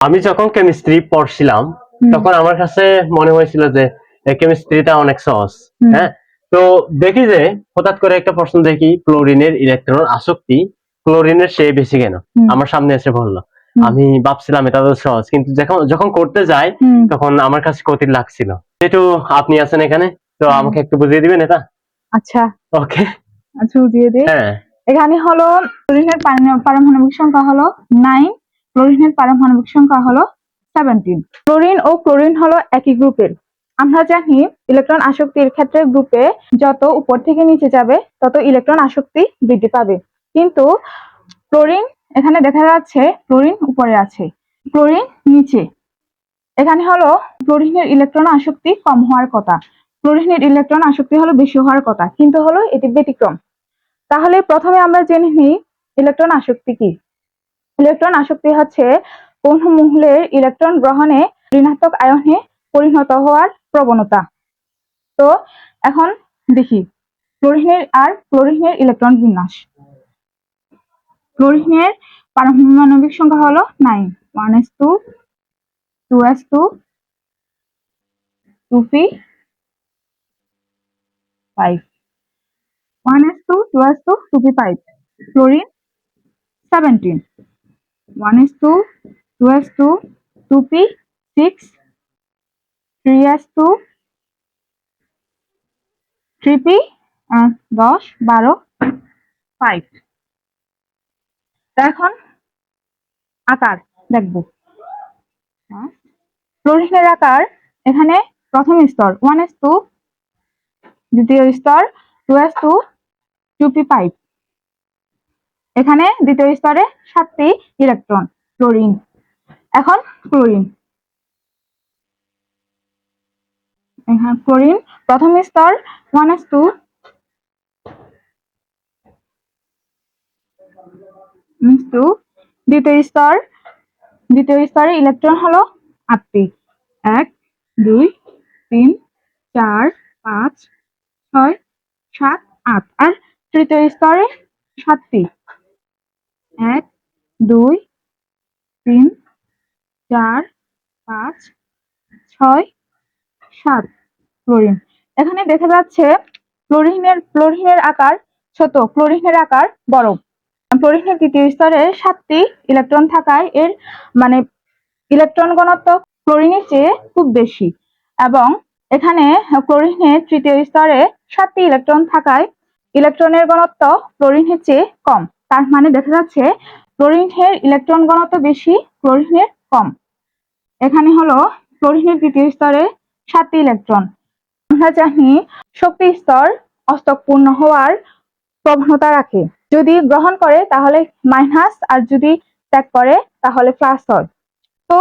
আমি যখন কেমিস্ট্রি পড়ছিলাম তখন আমার কাছে মনে হয়েছিল যে কেমিস্ট্রিটা অনেক সহজ হ্যাঁ? তো দেখি যে হঠাৎ করে একটা প্রশ্ন দেখি ক্লোরিনের ইলেকট্রন আসক্তি ক্লোরিনের সে বেশি কেন? আমার সামনে এসে বলল। আমি ভাবছিলাম এটা তো সহজ কিন্তু যখন করতে যাই তখন আমার কাছে কঠিন লাগছিল। যেহেতু আপনি আছেন এখানে? তো আমাকে একটু বুঝিয়ে দিবেন এটা? আচ্ছা। ওকে। আচ্ছা বুঝিয়ে দিই। হ্যাঁ। এখানে হলো ক্লোরিনের পারমাণবিক সংখ্যা হলো নাইন ক্লোরিনের পারমাণবিক সংখ্যা হলো সেভেন্টিন ক্লোরিন ও ক্লোরিন হলো একই গ্রুপের। আমরা জানি ইলেকট্রন আসক্তির ক্ষেত্রে গ্রুপে যত উপর থেকে নিচে যাবে, তত ইলেকট্রন আসক্তি বৃদ্ধি পাবে। কিন্তু ক্লোরিন এখানে দেখা যাচ্ছে ক্লোরিন উপরে আছে। ক্লোরিন নিচে। এখানে হলো ক্লোরিনের ইলেকট্রন আসক্তি কম হওয়ার কথা। ক্লোরিনের ইলেকট্রন আসক্তি হলো বেশি হওয়ার কথা, কিন্তু হলো এটি ব্যতিক্রম। তাহলে প্রথমে আমরা জেনে নিই ইলেকট্রন আসক্তি কি। ইলেকট্রন আসক্তি হচ্ছে কোন মূলের ইলেকট্রন গ্রহণে ঋণাত্মক আয়নে পরিণত হওয়ার প্রবণতা। তো এখন দেখি, ক্লোরিনের আর ক্লোরিনের ইলেকট্রন বিন্যাস। ক্লোরিনের পারমাণবিক সংখ্যা হলো nine, one s two two s two two p, five. One s two two is two two p five chlorine seventeen is to two is to two p six three is to three p ah, দশ বারো five এখন আকার দেখব। ক্লোরিনের আকার এখানে প্রথম স্তর। One S two দ্বিতীয় স্তর two s two two p five এখানে দ্বিতীয় স্তরে সাতটি ইলেকট্রন ক্লোরিন এখন ক্লোরিন ক্লোরিন প্রথম স্তর ওয়ান এস টু টু দ্বিতীয় স্তর, দ্বিতীয় স্তরে ইলেকট্রন হলো আটটি। এক, দুই, তিন, চার, পাঁচ, ছয়, সাত, আট। আর তৃতীয় স্তরে সাতটি। এক, দুই, তিন, চার, পাঁচ, ছয়, সাত ক্লোরিন এখানে দেখা যাচ্ছে ক্লোরিনের ক্লোরিনের আকার ছোট ক্লোরিনের আকার বড়। ক্লোরিনের তৃতীয় স্তরে সাতটি ইলেকট্রন থাকায় এর মানে ইলেকট্রন ঘনত্ব ক্লোরিনের চেয়ে খুব বেশি। এবং এখানে ক্লোরিনের তৃতীয় স্তরে সাতটি ইলেকট্রন থাকায় ইলেকট্রনের ঘনত্ব ক্লোরিনের চেয়ে কম। তার মানে দেখা যাচ্ছে ক্লোরিনের ইলেকট্রন ঘনত্ব বেশি, ক্লোরিনের কম। এখানে হলো ক্লোরিনের তৃতীয় স্তরে সাতটি ইলেকট্রন। আমরা জানি শক্তি স্তর অস্তকপূর্ণ হওয়ার প্রবণতা রাখে। যদি গ্রহণ করে তাহলে মাইনাস, আর যদি ত্যাগ করে তাহলে প্লাস হয়। তো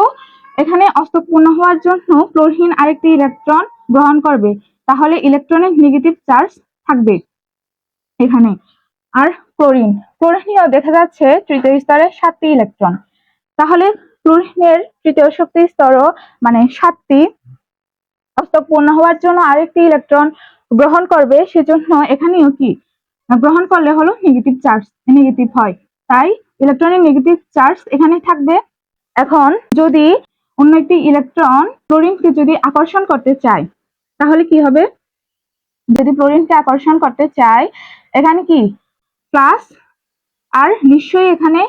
এখানে অস্তকপূর্ণ হওয়ার জন্য ক্লোরিন আরেকটি ইলেকট্রন গ্রহণ করবে। তাহলে ইলেকট্রনের নেগেটিভ চার্জ থাকবে এখানে। আর ক্লোরিন। ক্লোরিনেও দেখা যাচ্ছে তৃতীয় স্তরে সাতটি ইলেকট্রন তাহলে ক্লোরিনের তৃতীয় শক্তি স্তরও মানে সাতটি অস্তক পূর্ণ হওয়ার জন্য আরেকটি ইলেকট্রন গ্রহণ করবে, সেজন্য এখানেও কি? গ্রহণ করলে হলো নেগেটিভ চার্জ নেগেটিভ হয়। তাই ইলেকট্রনের নেগেটিভ চার্জ এখানে থাকবে। এখন যদি অন্য একটি ইলেকট্রন ক্লোরিনকে যদি আকর্ষণ করতে চায়, তাহলে কি হবে? যদি ক্লোরিনকে আকর্ষণ করতে চায়, এখানে কি? প্লাস আর নিশ্চয়ই এখানে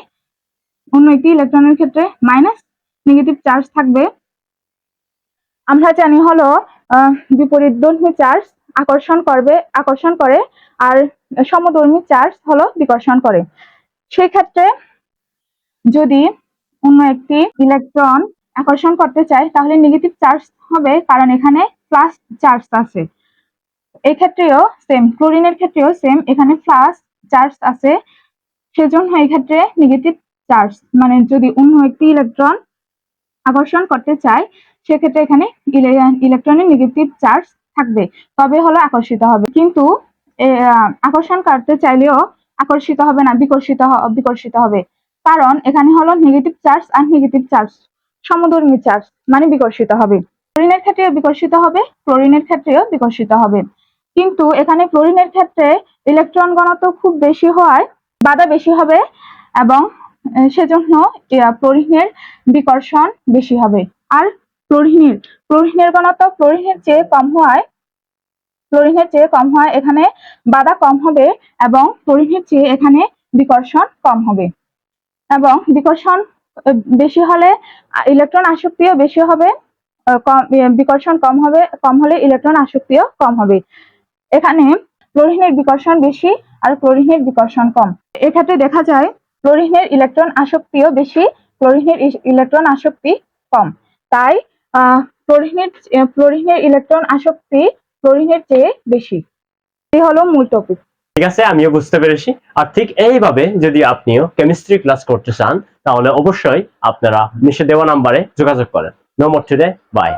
অন্য একটি ইলেকট্রনের ক্ষেত্রে মাইনাস নেগেটিভ চার্জ থাকবে। আমরা জানি হলো আহ, বিপরীতধর্মী চার্জ আকর্ষণ করবে আকর্ষণ করে আর সমধর্মী চার্জ হলো বিকর্ষণ করে। সেই ক্ষেত্রে যদি অন্য একটি ইলেকট্রন আকর্ষণ করতে চায় তাহলে নেগেটিভ চার্জ হবে কারণ এখানে প্লাস চার্জ আছে। এক্ষেত্রেও ক্ষেত্রেও সেম ক্লোরিনের ক্ষেত্রেও সেম এখানে প্লাস চার্জ আছে। সেজন্য এই ক্ষেত্রে নেগেটিভ চার্জ মানে যদি অন্য একটি ইলেকট্রন আকর্ষণ করতে চায়, সেক্ষেত্রে এখানে ইলেকট্রনের নেগেটিভ চার্জ থাকবে, তবে হলো আকর্ষিত হবে। কিন্তু আকর্ষণ করতে চাইলেও আকর্ষিত হবে না, বিকর্ষিত বিকর্ষিত হবে। কারণ এখানে হলো নেগেটিভ চার্জ আর নেগেটিভ চার্জ সমধর্মী চার্জ মানে বিকর্ষিত হবে। ক্লোরিনের ক্ষেত্রেও বিকর্ষিত হবে, ক্লোরিনের ক্ষেত্রেও বিকর্ষিত হবে। কিন্তু এখানে ক্লোরিনের ক্ষেত্রে ইলেকট্রন ঘনত্ব খুব বেশি হওয়ায় বাধা বেশি হবে এবং সেজন্য ক্লোরিনের বিকর্ষণ বেশি হবে। আর ক্লোরিনের ক্লোরিনের ঘনত্ব ক্লোরিনের চেয়ে কম হওয়ায় ক্লোরিনের চেয়ে কম হয়, এখানে বাধা কম হবে এবং ক্লোরিনের চেয়ে এখানে বিকর্ষণ কম হবে। এবং বিকর্ষণ বেশি হলে ইলেকট্রন আসক্তিও বেশি হবে বিকর্ষণ কম হবে, কম হলে ইলেকট্রন আসক্তিও কম হবে। এখানে ক্লোরিনের বিকর্ষণ বেশি আর ক্লোরিনের বিকর্ষণ কম। এক্ষেত্রে দেখা যায়, ক্লোরিনের ইলেকট্রন আসক্তিও বেশি, ক্লোরিনের ইলেকট্রন আসক্তি কম। তাই ক্লোরিনের ক্লোরিনের ইলেকট্রন আসক্তি ক্লোরিনের চেয়ে বেশি। এই হলো মূল টপিক ঠিক আছে, আমিও বুঝতে পেরেছি। আর ঠিক এইভাবে যদি আপনিও কেমিস্ট্রি ক্লাস করতে চান, তাহলে অবশ্যই আপনারা নিচে দেওয়া নাম্বারে যোগাযোগ করেন। No more today by